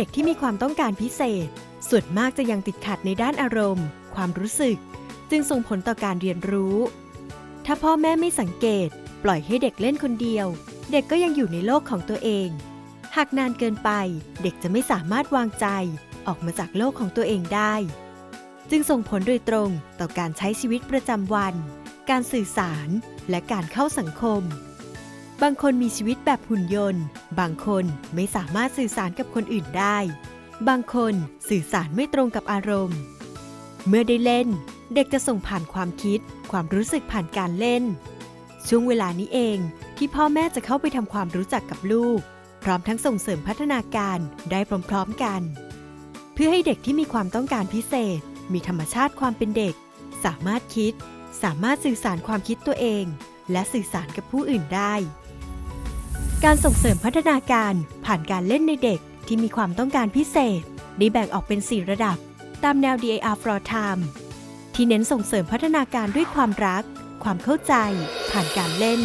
เด็กที่มีความต้องการพิเศษ ส่วนมากจะยังติดขัดในด้านอารมณ์ ความรู้สึก จึงส่งผลต่อการเรียนรู้ ถ้าพ่อแม่ไม่สังเกต ปล่อยให้เด็กเล่นคนเดียว เด็กก็ยังอยู่ในโลกของตัวเอง หากนานเกินไป เด็กจะไม่สามารถวางใจ ออกมาจากโลกของตัวเองได้ จึงส่งผลโดยตรงต่อการใช้ชีวิตประจำวัน การสื่อสาร และการเข้าสังคม บางคนมีชีวิตแบบหุ่นยนต์ บางคนไม่สามารถสื่อสารกับคนอื่นได้ บางคนสื่อสารไม่ตรงกับอารมณ์ เมื่อได้เล่น เด็กจะส่งผ่านความคิด ความรู้สึกผ่านการเล่น ช่วงเวลานี้เองที่พ่อแม่จะเข้าไปทำความรู้จักกับลูก พร้อมทั้งส่งเสริมพัฒนาการได้พร้อมๆกัน เพื่อให้เด็กที่มีความต้องการพิเศษ มีธรรมชาติความเป็นเด็ก สามารถคิด สามารถสื่อสารความคิดตัวเอง และสื่อสารกับผู้อื่นได้ การส่งเสริมพัฒนาการผ่านการเล่นในเด็กที่มีความต้องการพิเศษได้แบ่งออกเป็น 4 ระดับ ตามแนว DAR for Time ที่เน้นส่งเสริมพัฒนาการด้วยความรัก ความเข้าใจ ผ่านการเล่น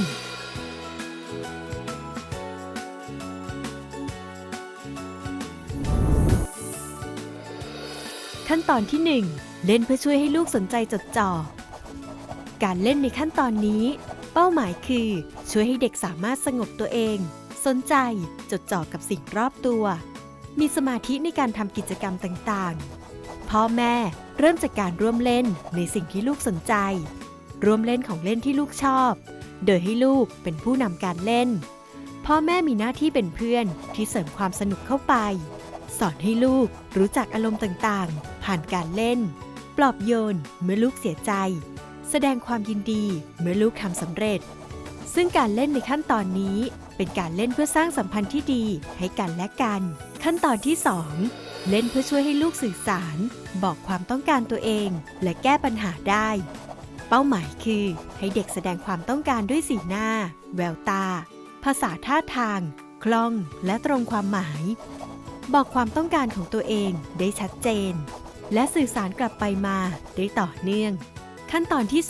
ขั้นตอนที่ 1 เล่นเพื่อช่วยให้ลูกสนใจจดจ่อ การเล่นในขั้นตอนนี้ เป้าหมายคือ ช่วยให้เด็กสามารถสงบตัวเอง สนใจ จดจ่อกับสิ่งรอบตัว มีสมาธิในการทำกิจกรรมต่างๆ พ่อแม่เริ่มจากการร่วมเล่นในสิ่งที่ลูกสนใจ ร่วมเล่นของเล่นที่ลูกชอบ โดยให้ลูกเป็นผู้นำการเล่น พ่อแม่มีหน้าที่เป็นเพื่อนที่เสริมความสนุกเข้าไป สอนให้ลูกรู้จักอารมณ์ต่างๆ ผ่านการเล่น ปลอบโยนเมื่อลูกเสียใจ แสดงความยินดีเมื่อลูกทำสำเร็จ ซึ่งการเล่นในขั้นตอนนี้เป็นการเล่นเพื่อสร้างสัมพันธ์ที่ดีให้กันและกัน ขั้นตอนที่ 2 เล่นเพื่อช่วยให้ลูกสื่อสาร บอกความต้องการตัวเอง และแก้ปัญหาได้ เป้าหมายคือ ให้เด็กแสดงความต้องการด้วยสีหน้า แววตา ภาษาท่าทาง คล่องและตรงความหมาย บอกความต้องการของตัวเองได้ชัดเจน และสื่อสารกลับไปมาได้ต่อเนื่อง ขั้นตอนที่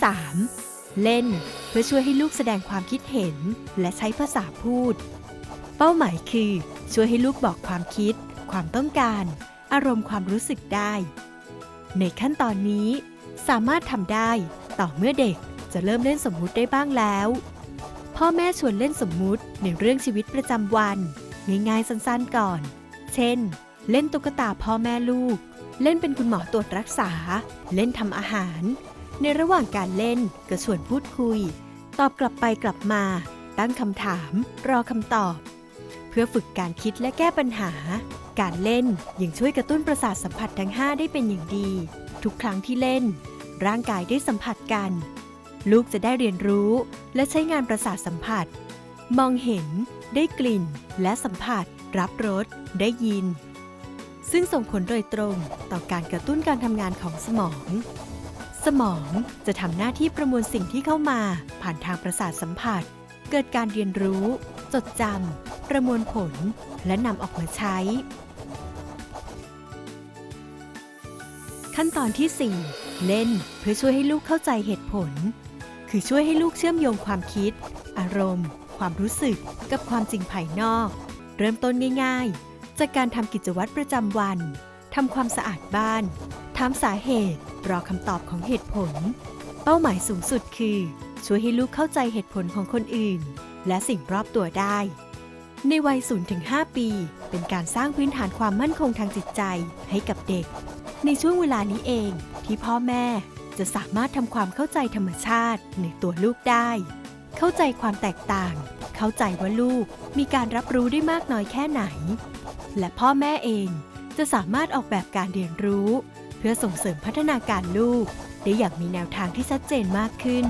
3 เล่นเพื่อช่วยให้ลูกแสดงความคิดเห็น และใช้ภาษาพูด เป้าหมายคือ ช่วยให้ลูกบอกความคิด ความต้องการ อารมณ์ความรู้สึกได้ ในขั้นตอนนี้ สามารถทำได้ต่อเมื่อเด็กจะเริ่มเล่นสมมุติได้บ้างแล้ว พ่อแม่ชวนเล่นสมมุติในเรื่องชีวิตประจำวัน ง่ายๆสั้นๆก่อน เช่น เล่นตุ๊กตาพ่อแม่ลูก เล่นเป็นคุณหมอตรวจรักษา เล่นทำอาหาร ในระหว่างการเล่นก็ชวนพูดคุย ตอบกลับไปกลับมา ตั้งคำถาม รอคำตอบ เพื่อฝึกการคิดและแก้ปัญหา การเล่นยังช่วยกระตุ้นประสาทสัมผัสทั้ง 5 ได้เป็นอย่างดี ทุกครั้งที่เล่น ร่างกายได้สัมผัสกัน ลูกจะได้เรียนรู้ และใช้งานประสาทสัมผัส มองเห็น ได้กลิ่น และสัมผัส รับรสได้ยิน ซึ่งส่งผลโดยตรงต่อการกระตุ้นการทำงานของสมอง สมองจะทำหน้าที่ประมวลสิ่งที่เข้ามา ผ่านทางประสาทสัมผัส เกิดการเรียนรู้ จดจำประมวลผล และนำออกมาใช้ ขั้นตอนที่ 4 เล่นเพื่อช่วยให้ลูกเข้าใจเหตุผล คือช่วยให้ลูกเชื่อมโยงความคิด อารมณ์ ความรู้สึกกับความจริงภายนอก เริ่มต้นง่าย ๆ จากการทำกิจวัตรประจำวันทำความสะอาดบ้าน ถามสาเหตุ รอคำตอบของเหตุผล เป้าหมายสูงสุดคือ ช่วยให้ลูกเข้าใจเหตุผลของคนอื่น และสิ่งรอบตัวได้ ในวัย 0-5 ปี เป็นการสร้างพื้นฐานความมั่นคงทางจิตใจให้กับเด็ก ในช่วงเวลานี้เองที่พ่อแม่จะสามารถทำความเข้าใจธรรมชาติในตัวลูกได้ เข้าใจความแตกต่าง เข้าใจว่าลูกมีการรับรู้ได้มากน้อยแค่ไหน และพ่อแม่เองจะสามารถออกแบบการเรียนรู้ พื่อส่งเสริมพัฒนาการลูก ได้อย่างมีแนวทางที่ชัดเจนมากขึ้น